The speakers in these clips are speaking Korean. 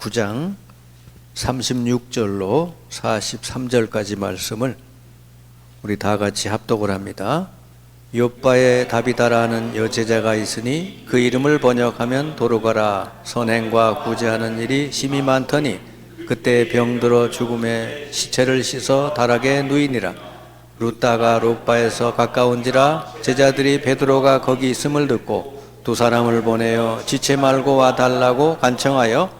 9장 36절로 43절까지 말씀을 우리 다 같이 합독을 합니다. 요바의 다비다라는 여제자가 있으니 그 이름을 번역하면 도로가라 선행과 구제하는 일이 심히 많더니 그때 병들어 죽음에 시체를 씻어 다락에 누이니라 루다가 롯바에서 가까운지라 제자들이 베드로가 거기 있음을 듣고 두 사람을 보내어 지체 말고 와 달라고 간청하여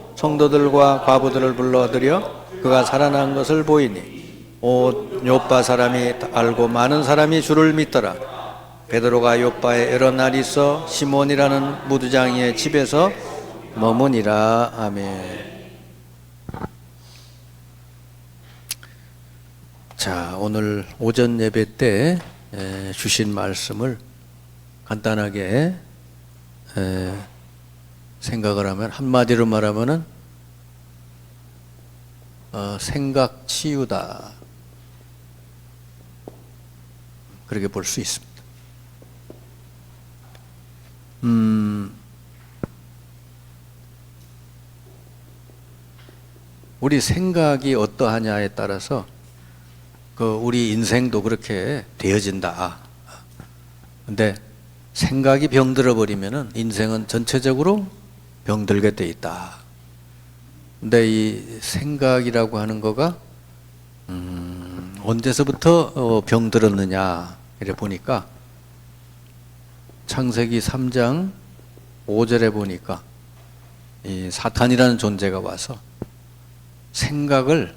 성도들과 과부들을 불러들여 그가 살아난 것을 보이니 오 요빠 사람이 알고 많은 사람이 주를 믿더라 베드로가 요빠에 여러 날 있어 시몬이라는 무두장이의 집에서 머무니라 아멘. 자 오늘 오전 예배 때 에, 주신 말씀을 간단하게 에, 생각을 하면 한마디로 말하면은 어, 생각 치유다 그렇게 볼 수 있습니다. 음, 우리 생각이 어떠하냐에 따라서 그 우리 인생도 그렇게 되어진다. 근데 생각이 병들어 버리면은 인생은 전체적으로 병들게 돼 있다. 근데 이 생각이라고 하는 거가 음, 언제서부터 어, 병들었느냐 이래 보니까 창세기 3장 5절에 보니까 이 사탄이라는 존재가 와서 생각을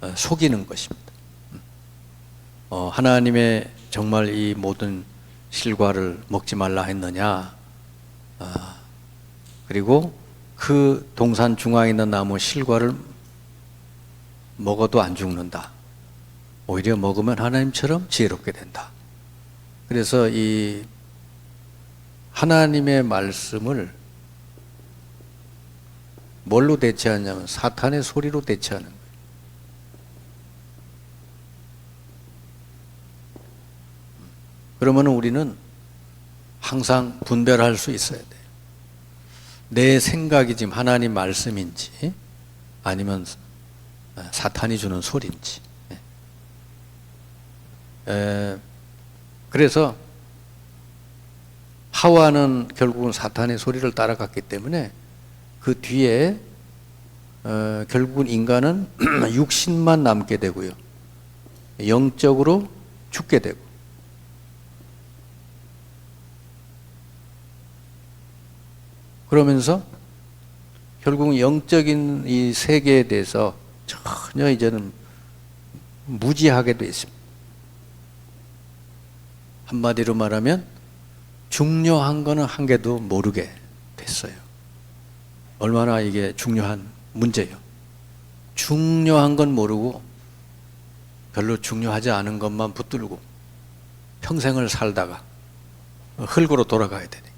어, 속이는 것입니다. 어, 하나님의 정말 이 모든 실과를 먹지 말라 했느냐? 아, 그리고 그 동산 중앙에 있는 나무 실과를 먹어도 안 죽는다. 오히려 먹으면 하나님처럼 지혜롭게 된다. 그래서 이 하나님의 말씀을 뭘로 대체하냐면 사탄의 소리로 대체하는 거예요. 그러면 우리는 항상 분별할 수 있어야 돼요. 내 생각이 지금 하나님 말씀인지 아니면 사탄이 주는 소리인지. 에, 그래서 하와는 결국은 사탄의 소리를 따라갔기 때문에 그 뒤에 어, 결국은 인간은 육신만 남게 되고요. 영적으로 죽게 되고. 그러면서 결국은 영적인 이 세계에 대해서 전혀 이제는 무지하게 돼 있습니다. 한마디로 말하면 중요한 거는 한 개도 모르게 됐어요. 얼마나 이게 중요한 문제예요. 중요한 건 모르고 별로 중요하지 않은 것만 붙들고 평생을 살다가 흙으로 돌아가야 되니까.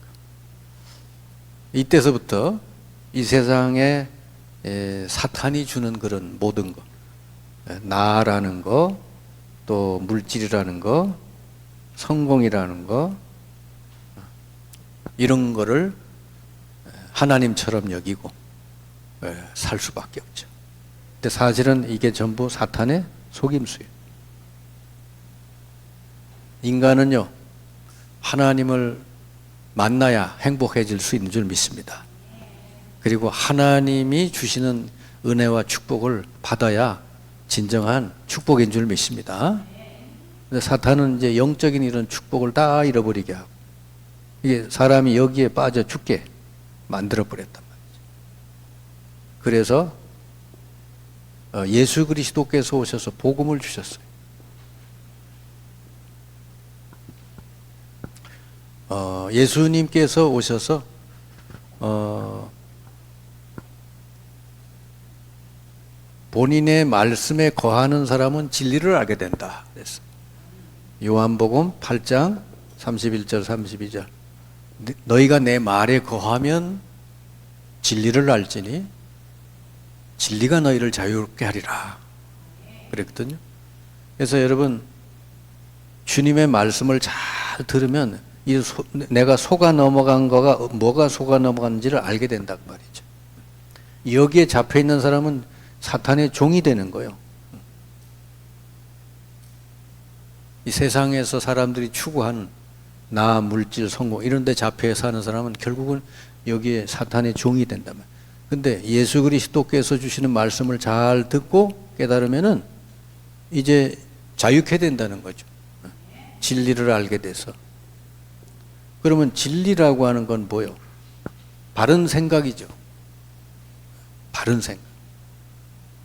이때서부터 이 세상에 사탄이 주는 그런 모든 것, 나라는 거, 또 물질이라는 거, 성공이라는 거, 이런 거를 하나님처럼 여기고 살 수밖에 없죠. 근데 사실은 이게 전부 사탄의 속임수예요. 인간은요, 하나님을 만나야 행복해질 수 있는 줄 믿습니다. 그리고 하나님이 주시는 은혜와 축복을 받아야 진정한 축복인 줄 믿습니다. 사탄은 이제 영적인 이런 축복을 다 잃어버리게 하고, 이게 사람이 여기에 빠져 죽게 만들어 버렸단 말이죠. 그래서 어, 예수 그리스도께서 오셔서 복음을 주셨어요. 어, 예수님께서 오셔서 어, 본인의 말씀에 거하는 사람은 진리를 알게 된다. 그랬어. 요한복음 8장 31절 32절. 너희가 내 말에 거하면 진리를 알지니 진리가 너희를 자유롭게 하리라. 그랬거든요. 그래서 여러분 주님의 말씀을 잘 들으면 이 소, 내가 속아 넘어간 거가 뭐가 속아 넘어간지를 알게 된단 말이죠. 여기에 잡혀 있는 사람은 사탄의 종이 되는 거예요. 이 세상에서 사람들이 추구하는 나, 물질, 성공 이런 데 잡혀 사는 사람은 결국은 여기에 사탄의 종이 된단 말이에요. 근데 예수 그리스도께서 주시는 말씀을 잘 듣고 깨달으면은 이제 자유케 된다는 거죠. 진리를 알게 돼서. 그러면 진리라고 하는 건 뭐요? 바른 생각이죠. 바른 생각.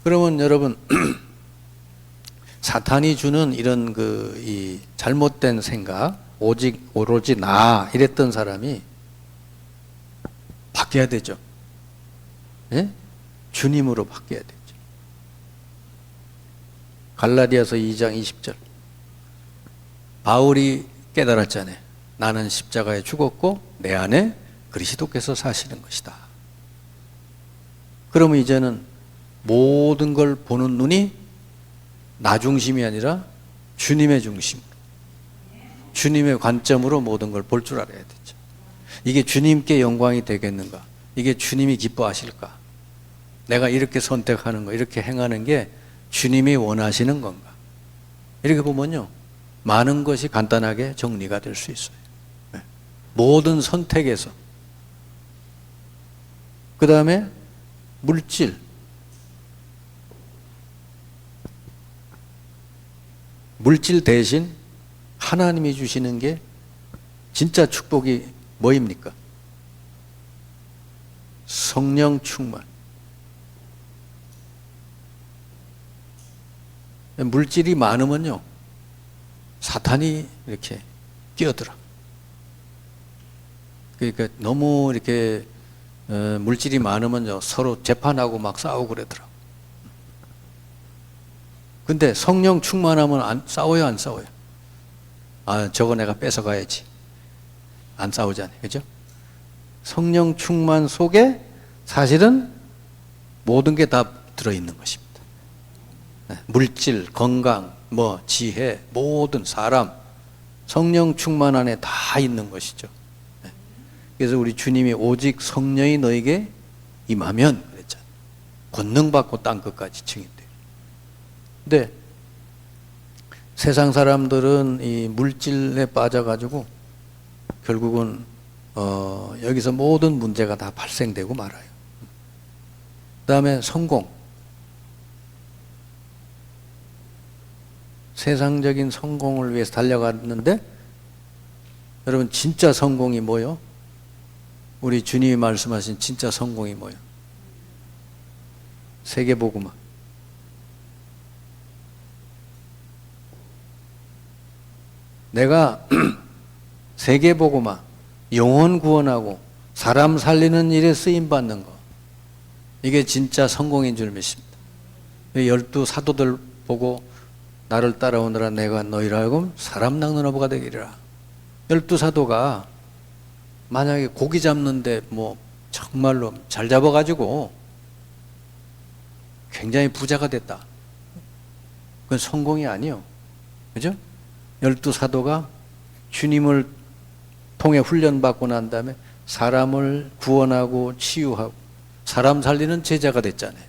그러면 여러분 사탄이 주는 이런 그 이 잘못된 생각, 오직 오로지 나 이랬던 사람이 바뀌어야 되죠. 예? 주님으로 바뀌어야 되죠. 갈라디아서 2장 20절. 바울이 깨달았잖아요. 나는 십자가에 죽었고 내 안에 그리스도께서 사시는 것이다. 그러면 이제는 모든 걸 보는 눈이 나 중심이 아니라 주님의 중심. 주님의 관점으로 모든 걸 볼 줄 알아야 되죠. 이게 주님께 영광이 되겠는가? 이게 주님이 기뻐하실까? 내가 이렇게 선택하는 거, 이렇게 행하는 게 주님이 원하시는 건가? 이렇게 보면요. 많은 것이 간단하게 정리가 될 수 있어요. 네. 모든 선택에서. 그 다음에 물질. 물질 대신 하나님이 주시는 게 진짜 축복이 뭐입니까? 성령 충만. 물질이 많으면요, 사탄이 이렇게 끼어들어. 그러니까 너무 이렇게 어, 물질이 많으면요, 서로 재판하고 막 싸우고 그러더라. 근데 성령 충만하면 안 싸워요, 안 싸워요? 아, 저거 내가 뺏어가야지. 안 싸우잖아요. 그죠? 성령 충만 속에 사실은 모든 게 다 들어있는 것입니다. 네, 물질, 건강, 뭐, 지혜, 모든 사람, 성령 충만 안에 다 있는 것이죠. 네. 그래서 우리 주님이 오직 성령이 너에게 임하면 그랬잖아요. 권능 받고 땅 끝까지 증인돼. 근데 세상 사람들은 이 물질에 빠져가지고 결국은 어, 여기서 모든 문제가 다 발생되고 말아요. 그 다음에 성공. 세상적인 성공을 위해서 달려갔는데 여러분 진짜 성공이 뭐요? 우리 주님이 말씀하신 진짜 성공이 뭐요? 세계보고만. 내가 세계보고만 영혼 구원하고 사람 살리는 일에 쓰임 받는 거. 이게 진짜 성공인 줄 믿습니다. 열두 사도들 보고 나를 따라오느라 내가 너희를 알고 사람 낚는 어부가 되기리라. 열두 사도가 만약에 고기 잡는데 뭐 정말로 잘 잡아가지고 굉장히 부자가 됐다. 그건 성공이 아니요. 그죠? 열두 사도가 주님을 통해 훈련받고 난 다음에 사람을 구원하고 치유하고 사람 살리는 제자가 됐잖아요.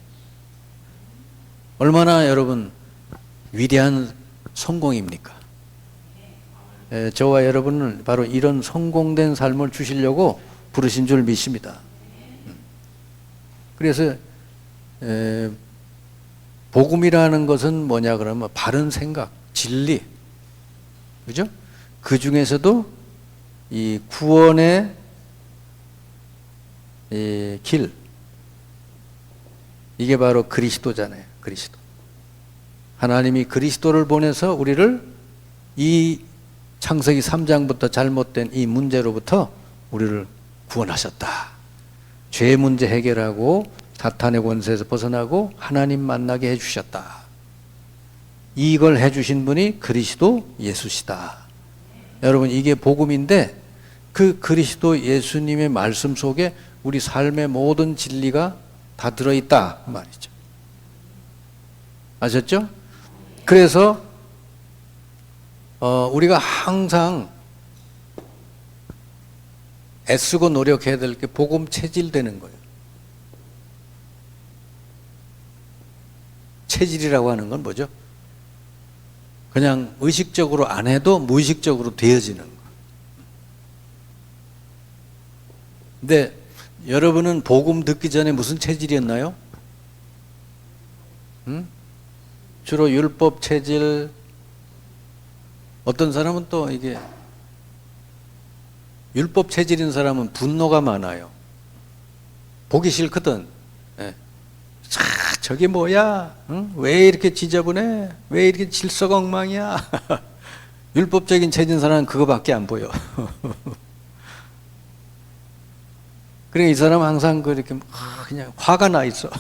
얼마나 여러분 위대한 성공입니까? 에, 저와 여러분은 바로 이런 성공된 삶을 주시려고 부르신 줄 믿습니다. 그래서 에, 복음이라는 것은 뭐냐 그러면 바른 생각, 진리, 그죠? 그 중에서도 이 구원의 이 길, 이게 바로 그리스도잖아요. 그리스도. 하나님이 그리스도를 보내서 우리를 이 창세기 3장부터 잘못된 이 문제로부터 우리를 구원하셨다. 죄 문제 해결하고 사탄의 권세에서 벗어나고 하나님 만나게 해주셨다. 이걸 해주신 분이 그리스도 예수시다. 여러분 이게 복음인데 그 그리스도 예수님의 말씀 속에 우리 삶의 모든 진리가 다 들어있다 그 말이죠. 아셨죠? 그래서 어, 우리가 항상 애쓰고 노력해야 될 게 복음 체질되는 거예요. 체질이라고 하는 건 뭐죠? 그냥 의식적으로 안 해도 무의식적으로 되어지는 거. 근데 여러분은 복음 듣기 전에 무슨 체질이었나요? 음? 주로 율법 체질, 어떤 사람은 또 이게 율법 체질인 사람은 분노가 많아요. 보기 싫거든. 예. 차, 저게 뭐야? 응? 왜 이렇게 지저분해? 왜 이렇게 질서가 엉망이야? 율법적인 체질인 사람은 그거밖에 안 보여. 그래 이 사람 은 항상 그렇게 아, 그냥 화가 나 있어.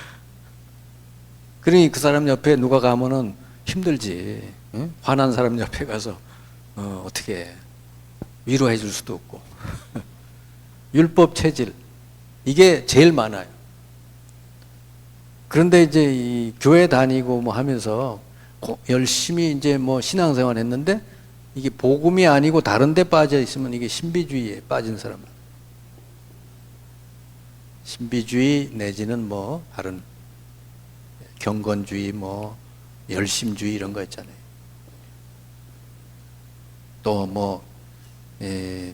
그러니 그 사람 옆에 누가 가면은 힘들지. 응? 화난 사람 옆에 가서 어, 어떻게 위로해 줄 수도 없고. 율법 체질 이게 제일 많아요. 그런데 이제 이 교회 다니고 뭐 하면서 열심히 이제 뭐 신앙생활 했는데 이게 복음이 아니고 다른 데 빠져 있으면 이게 신비주의에 빠진 사람. 신비주의 내지는 뭐 다른 경건주의 뭐 열심주의 이런 거 있잖아요. 또뭐 예,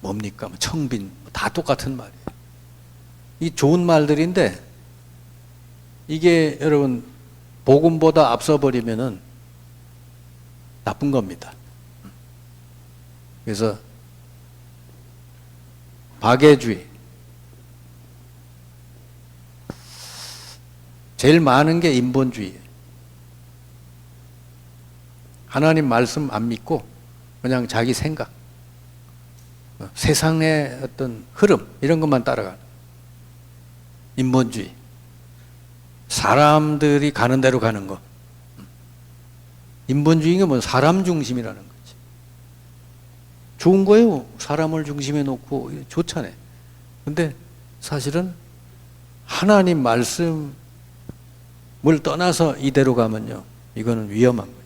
뭡니까 뭐 청빈 다 똑같은 말이에요. 이 좋은 말들인데 이게 여러분 복음보다 앞서 버리면은 나쁜 겁니다. 그래서 박애주의 제일 많은 게 인본주의예요. 하나님 말씀 안 믿고 그냥 자기 생각, 어, 세상의 어떤 흐름 이런 것만 따라가는 인본주의. 사람들이 가는 대로 가는 거. 인본주의가 뭐 사람 중심이라는 거지. 좋은 거예요. 사람을 중심에 놓고 좋잖아요. 근데 사실은 하나님 말씀 뭘 떠나서 이대로 가면요. 이거는 거죠.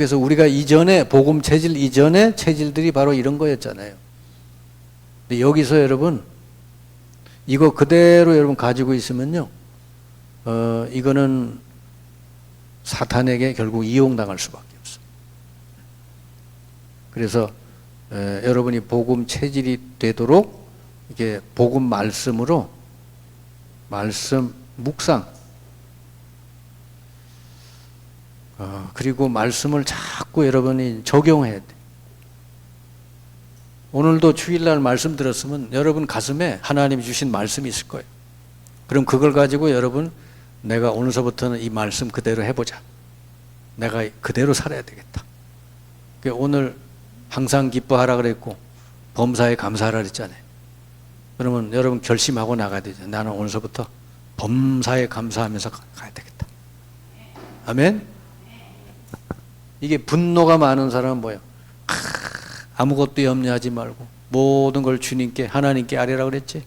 그래서 우리가 이전에 복음 체질 이전에 체질들이 바로 이런 거였잖아요. 근데 여기서 여러분 이거 그대로 여러분 가지고 있으면요. 어, 이거는 사탄에게 결국 이용당할 수밖에 없어요. 그래서 에, 여러분이 복음 체질이 되도록 이게 복음 말씀으로 말씀 묵상 어, 그리고 말씀을 자꾸 여러분이 적용해야 돼. 오늘도 주일날 말씀 들었으면 여러분 가슴에 하나님이 주신 말씀이 있을 거예요. 그럼 그걸 가지고 여러분 내가 오늘서부터는 이 말씀 그대로 해보자. 내가 그대로 살아야 되겠다. 그러니까 오늘 항상 기뻐하라 그랬고 범사에 감사하라 그랬잖아요. 그러면 여러분 결심하고 나가야 되죠. 나는 오늘서부터 범사에 감사하면서 가야 되겠다. 아멘. 이게 분노가 많은 사람은 뭐예요? 아무것도 염려하지 말고 모든 걸 주님께 하나님께 아뢰라 그랬지.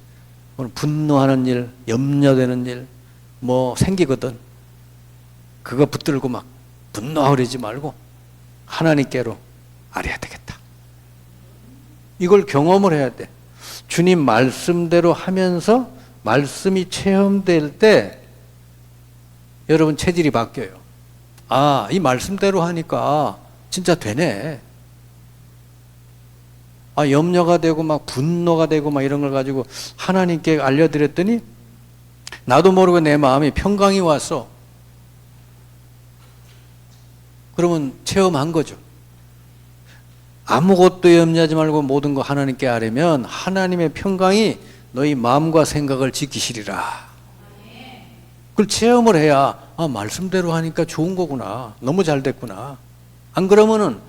오늘 분노하는 일, 염려되는 일, 뭐 생기거든. 그거 붙들고 막 분노하고 그러지 말고 하나님께로 아뢰야 되겠다. 이걸 경험을 해야 돼. 주님 말씀대로 하면서 말씀이 체험될 때 여러분 체질이 바뀌어요. 아, 이 말씀대로 하니까 진짜 되네. 아, 염려가 되고 막 분노가 되고 막 이런 걸 가지고 하나님께 알려드렸더니 나도 모르게 내 마음에 평강이 왔어. 그러면 체험한 거죠. 아무것도 염려하지 말고 모든 거 하나님께 아뢰면 하나님의 평강이 너희 마음과 생각을 지키시리라. 그걸 체험을 해야 아 말씀대로 하니까 좋은 거구나. 너무 잘 됐구나. 안 그러면은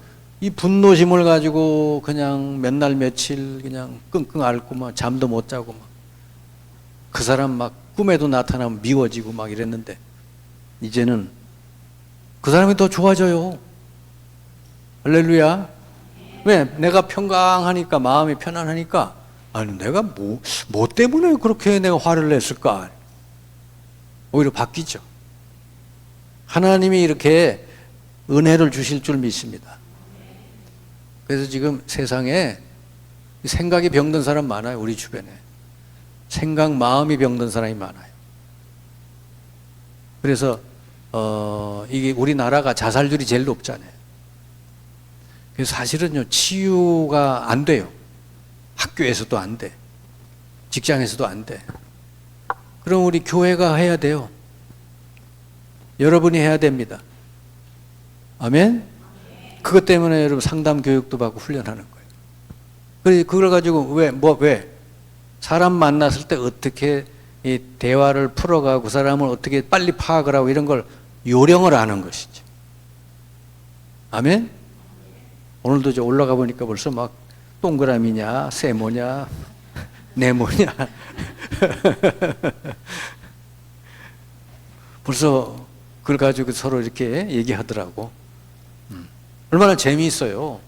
이 분노심을 가지고 그냥 몇날 며칠 그냥 끙끙 앓고 막 잠도 못 자고 막 그 사람 막 꿈에도 나타나면 미워지고 막 이랬는데 이제는 그 사람이 더 좋아져요. 할렐루야. 왜? 내가 평강하니까 마음이 편안하니까 아니 내가 뭐, 뭐 때문에 그렇게 내가 화를 냈을까? 오히려 바뀌죠. 하나님이 이렇게 은혜를 주실 줄 믿습니다. 그래서 지금 세상에 생각이 병든 사람 많아요. 우리 주변에. 생각, 마음이 병든 사람이 많아요. 그래서 어, 이게 우리나라가 자살률이 제일 높잖아요. 그래서 사실은요, 치유가 안 돼요. 학교에서도 안 돼. 직장에서도 안 돼. 그럼 우리 교회가 해야 돼요. 여러분이 해야 됩니다. 아멘? 그것 때문에 여러분 상담 교육도 받고 훈련하는 거예요. 그래, 그걸 가지고 왜, 뭐, 왜? 사람 만났을 때 어떻게 이 대화를 풀어가고 그 사람을 어떻게 빨리 파악을 하고 이런 걸 요령을 아는 것이죠. 아멘? 오늘도 저 올라가 보니까 벌써 막 동그라미냐, 세모냐, 네모냐. 벌써 그걸 가지고 서로 이렇게 얘기하더라고. 음. 얼마나 재미있어요.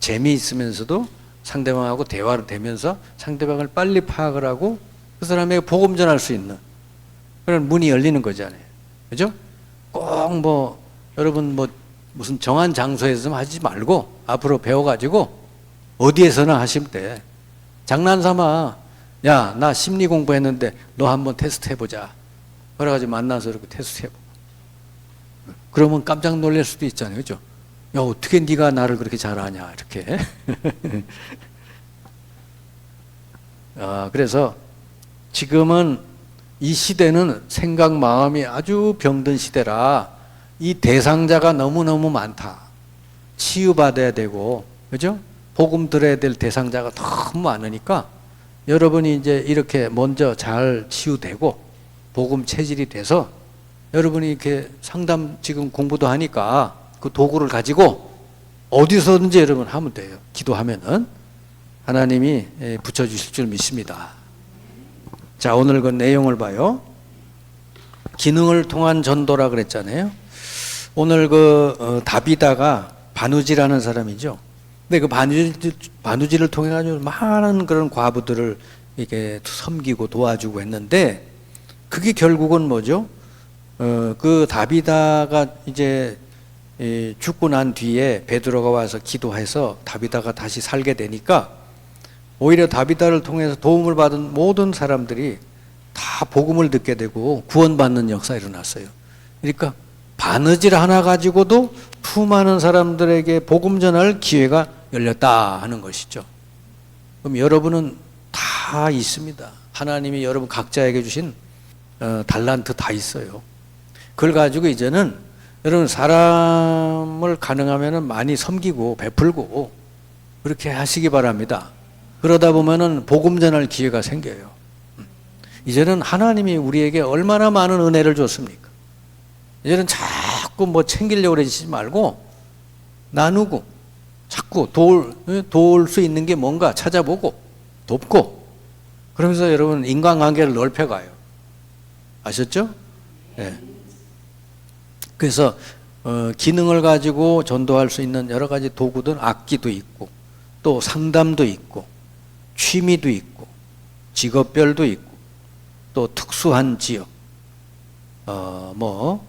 재미있으면서도 상대방하고 대화를 되면서 상대방을 빨리 파악을 하고 그 사람에게 복음 전할 수 있는 그런 문이 열리는 거잖아요. 그죠? 꼭 뭐 여러분 뭐 무슨 정한 장소에서 하지 말고 앞으로 배워가지고 어디에서나 하실 때 장난 삼아. 야 나 심리 공부했는데 너 한번 테스트 해보자. 그래가지고 만나서 이렇게 테스트 해보고. 그러면 깜짝 놀랄 수도 있잖아요. 그죠? 야 어떻게 네가 나를 그렇게 잘 아냐 이렇게. 아, 그래서 지금은 이 시대는 생각 마음이 아주 병든 시대라 이 대상자가 너무너무 많다. 치유받아야 되고, 그죠? 복음 들어야 될 대상자가 너무 많으니까 여러분이 이제 이렇게 먼저 잘 치유되고 복음 체질이 돼서 여러분이 이렇게 상담 지금 공부도 하니까 그 도구를 가지고 어디서든지 여러분 하면 돼요. 기도하면은 하나님이 예, 붙여주실 줄 믿습니다. 자, 오늘 그 내용을 봐요. 기능을 통한 전도라 그랬잖아요. 오늘 그 어, 다비다가 바누지라는 사람이죠. 근데 그 바누지, 바누지를 통해 가지고 많은 그런 과부들을 이렇게 섬기고 도와주고 했는데 그게 결국은 뭐죠? 어, 그 다비다가 이제 이 죽고 난 뒤에 베드로가 와서 기도해서 다비다가 다시 살게 되니까 오히려 다비다를 통해서 도움을 받은 모든 사람들이 다 복음을 듣게 되고 구원받는 역사 일어났어요. 그러니까 바느질 하나 가지고도 수많은 사람들에게 복음 전할 기회가 열렸다 하는 것이죠. 그럼 여러분은 다 있습니다. 하나님이 여러분 각자에게 주신 어, 달란트 다 있어요. 그걸 가지고 이제는 여러분 사람을 가능하면 많이 섬기고 베풀고 그렇게 하시기 바랍니다. 그러다 보면은 복음 전할 기회가 생겨요. 이제는 하나님이 우리에게 얼마나 많은 은혜를 줬습니까? 이제는 자꾸 뭐 챙기려고 그러지 말고 나누고 자꾸 도울, 도울 수 있는 게 뭔가 찾아보고 돕고 그러면서 여러분 인간관계를 넓혀가요. 아셨죠? 네. 그래서 어, 기능을 가지고 전도할 수 있는 여러 가지 도구들 악기도 있고 또 상담도 있고 취미도 있고 직업별도 있고 또 특수한 지역 어 뭐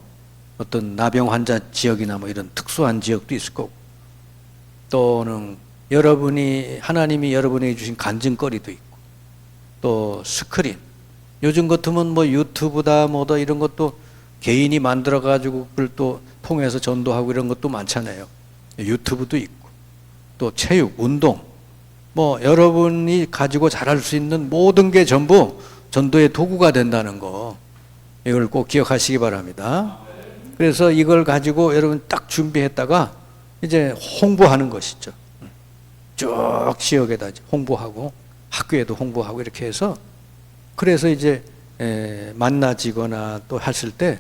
어떤 나병 환자 지역이나 뭐 이런 특수한 지역도 있을 거고 또는 여러분이 하나님이 여러분에게 주신 간증거리도 있고 또 스크린 요즘 같으면 뭐 유튜브다 뭐다 이런 것도 개인이 만들어 가지고 그걸 또 통해서 전도하고 이런 것도 많잖아요. 유튜브도 있고 또 체육, 운동 뭐 여러분이 가지고 잘할 수 있는 모든 게 전부 전도의 도구가 된다는 거 이걸 꼭 기억하시기 바랍니다. 그래서 이걸 가지고 여러분 딱 준비했다가 이제 홍보하는 것이죠. 쭉 지역에다 홍보하고 학교에도 홍보하고 이렇게 해서 그래서 이제 에, 만나지거나 또 했을 때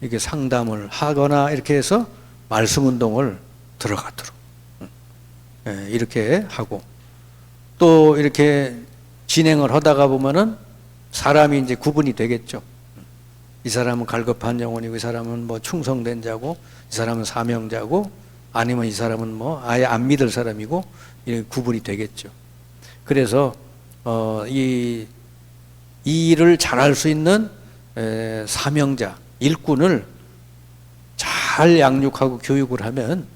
이게 상담을 하거나 이렇게 해서 말씀 운동을 들어가도록 예, 이렇게 하고 또 이렇게 진행을 하다가 보면은 사람이 이제 구분이 되겠죠. 이 사람은 갈급한 영혼이고 이 사람은 뭐 충성된 자고 이 사람은 사명자고 아니면 이 사람은 뭐 아예 안 믿을 사람이고 이렇게 구분이 되겠죠. 그래서 어, 이, 이 일을 잘할 수 있는 에, 사명자, 일꾼을 잘 양육하고 교육을 하면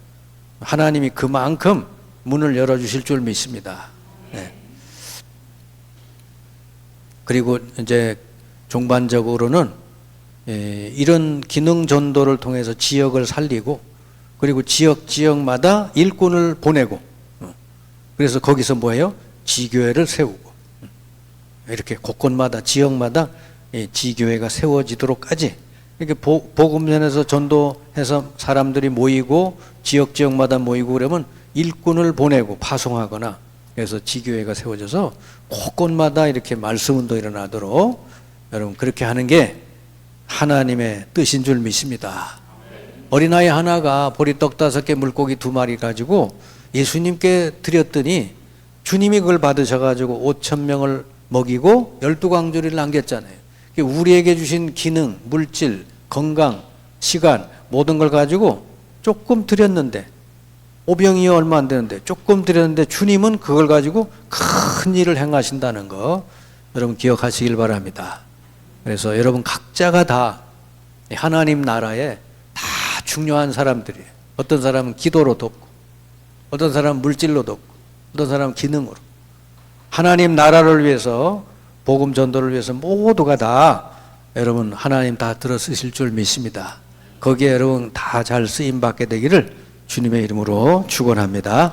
하나님이 그만큼 문을 열어주실 줄 믿습니다. 네. 그리고 이제 종반적으로는 에, 이런 기능 전도를 통해서 지역을 살리고 그리고 지역 지역마다 일꾼을 보내고 어, 그래서 거기서 뭐예요? 지교회를 세우고 음, 이렇게 곳곳마다 지역마다 이 지교회가 세워지도록까지 이렇게 보- 복음전에서 전도해서 사람들이 모이고 지역 지역마다 모이고 그러면 일꾼을 보내고 파송하거나 그래서 지교회가 세워져서 곳곳마다 이렇게 말씀 운동 일어나도록 여러분 그렇게 하는 게 하나님의 뜻인 줄 믿습니다. 어린아이 하나가 보리떡 다섯 개 물고기 두 마리 가지고 예수님께 드렸더니 주님이 그걸 받으셔가지고 오천 명을 먹이고 열두 광주리를 남겼잖아요. 우리에게 주신 기능, 물질, 건강, 시간 모든 걸 가지고 조금 드렸는데 오병이어 얼마 안 되는데 조금 드렸는데 주님은 그걸 가지고 큰 일을 행하신다는 거 여러분 기억하시길 바랍니다. 그래서 여러분 각자가 다 하나님 나라에 다 중요한 사람들이에요. 어떤 사람은 기도로 돕고, 어떤 사람은 물질로 돕고, 어떤 사람은 기능으로. 하나님 나라를 위해서, 복음 전도를 위해서 모두가 다 여러분 하나님 다 들어 쓰실 줄 믿습니다. 거기에 여러분 다 잘 쓰임 받게 되기를 주님의 이름으로 축원합니다.